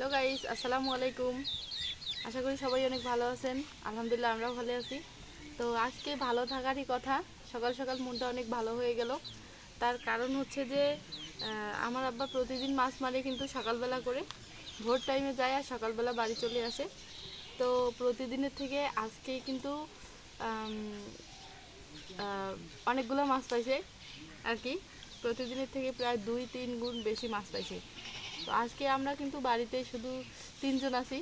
Hello guys, আসসালামু আলাইকুম। আশা করি সবাই অনেক ভালো আছেন। আলহামদুলিল্লাহ আমরাও ভালো আছি। তো আজকে ভালো থাকারই কথা, সকাল সকাল মনটা অনেক ভালো হয়ে গেল। তার কারণ হচ্ছে যে আমার আব্বা প্রতিদিন মাছ মারে কিন্তু সকালবেলা করে। ভোর টাইমে যায় আর সকালবেলা বাড়ি চলে আসে। তো প্রতিদিনের থেকে আজকে কিন্তু অনেকগুলো মাছ পাইছে আর কি। প্রতিদিনের থেকে প্রায় দুই তিন গুণ বেশি মাছ পাইছে। তো আজকে আমরা কিন্তু বাড়িতে শুধু তিনজন আছি,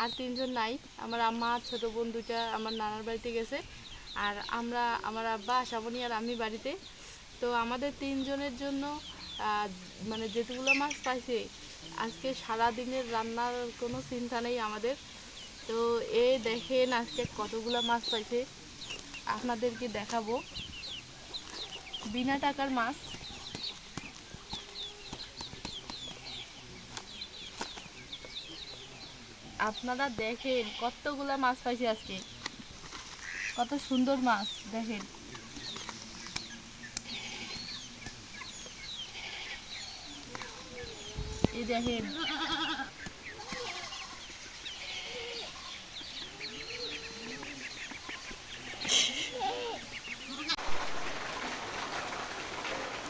আর তিনজন নাই। আমার আম্মা, ছোটো বোন দুইটা আমার নানার বাড়িতে গেছে, আর আমরা, আমার আব্বা শ্রাবণী আর আমি বাড়িতে। তো আমাদের তিনজনের জন্য মানে যেগুলো মাছ পাইছে, আজকে সারা দিনের রান্নার কোনো চিন্তা নেই আমাদের। তো এ দেখেন আজকে কতগুলো মাছ পাইছে। আপনাদেরকে দেখাবো। বিনা টাকার মাছ। আপনারা দেখেন কতগুলা মাছ পাইছে আজকে। কত সুন্দর মাছ, দেখেন। এই দেখেন।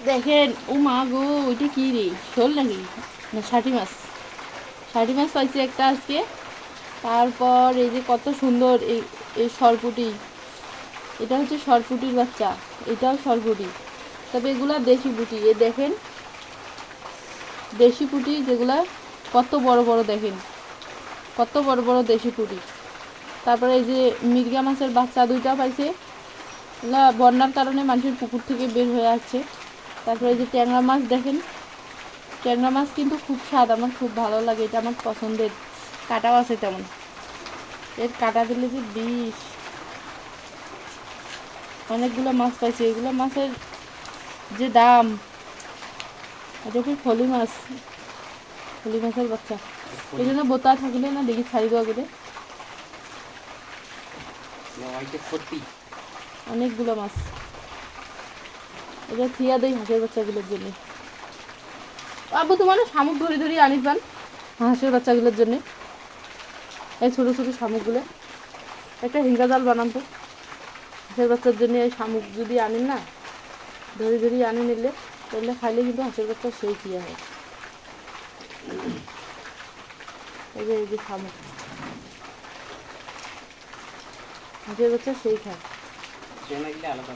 দেখেন, ও মা গো, ওইটা কি রে? শোল নাকি? না ষাটি মাছ। ষাটি মাছ পাইছি একটা আজকে। তারপর এই যে কত সুন্দর এই এই সরপুটি। এটা হচ্ছে সরপুটির বাচ্চা। এটাও সরপুটি। তবে এগুলা দেশি পুটি। এ দেখেন, দেশি পুটি যেগুলা কত বড় বড় দেখেন। কত বড় বড় দেশি পুটি। তারপরে এই যে মির্গা মাছের বাচ্চা দুইটা পাইছে। এগুলা বন্যার কারণে মানুষের পুকুর থেকে বের হয়ে আসছে। তারপরে এই যে ট্যাংরা মাছ দেখেন। ট্যাংরা মাছ কিন্তু খুব স্বাদ। আমার খুব ভালো লাগে। এটা আমার পছন্দের। কাটাও আছে তেমন। এর কাটা দিলে যে বিষ। অনেকগুলো মাছ পাইছি এগুলো মাছের যে দাম এটা কি ফলি মাছ? ফলি মাছের বাচ্চা। এই জন্য বোতা থাকলে না দেখি ছাড়ি দেওয়া করে অনেকগুলো মাছ। এটা থিয়া দেই হাঁসের বাচ্চাগুলোর জন্য। আবু তোমার শামুক ধরে ধরে আনিস পান হাঁসের বাচ্চাগুলোর জন্য। এই ছোটো ছোটো শামুকগুলো। একটা হিঙ্গা জাল বানান তো। হাঁসের বাচ্চার জন্য এই শামুক যদি আনেন না, ধরে ধরে আনে নিলে, তাহলে খাইলে কিন্তু হাঁসের বাচ্চা সেই খিয়া হয়। এই যে এই যে শামুক। হাঁসের বাচ্চা সেই খায়। আলাদা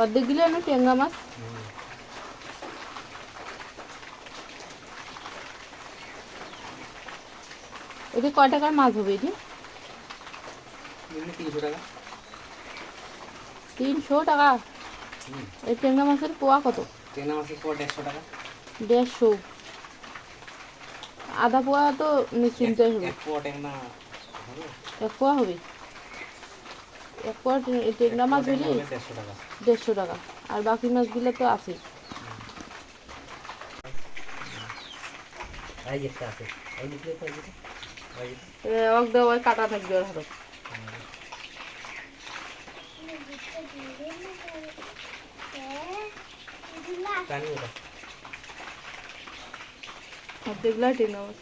অর্ধেক গিলে না টেঙ্গা মাছ এটি কয় টাকার মাছ হবে এটি তিনশো টাকা। এই টেঙ্গা মাছের পোয়া কত ট্রেনে মাসে পর দেড়শো টাকা দেড়শো আধা পোয়া তো নিশ্চিন্তই হবে এক পোয়া এক পোয়া হবে এক পোয়া মাছ হলে দেড়শো টাকা। আর বাকি মাছগুলো তো আছে। কাটা থাকবে ওর হাতে। টানি ওটা। মাছ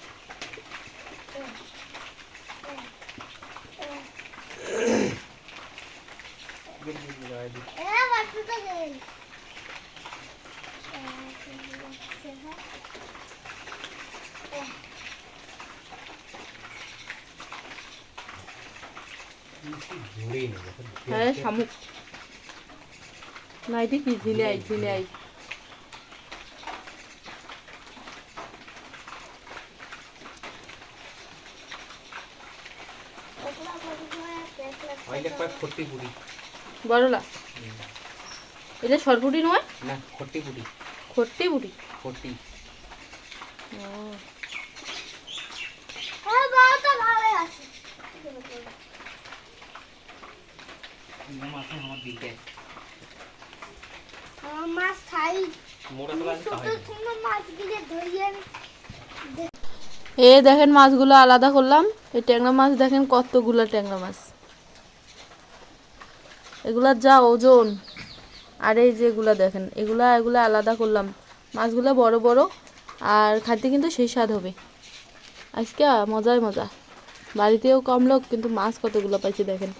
নেই দেখো। হ্যাঁ শামুক না এটি কি ঝিলাই ঝিলাই ওইটা কয় খট্টি পুরি বড়লা এটা সরপুটি নয়? না খট্টি পুরি খট্টি বুটি খট্টি। এ দেখেন মাছগুলো আলাদা করলাম। এই ট্যাংরা মাছ দেখেন কতগুলো ট্যাংরা মাছ। এগুলার যা ওজন। আর এই যেগুলা দেখেন, এগুলা এগুলা আলাদা করলাম। মাছগুলো বড় বড়, আর খাইতে কিন্তু সেই স্বাদ হবে। আজকে মজাই মজা। বাড়িতেও কম লোক, কিন্তু মাছ কতগুলো পাইছে দেখেন।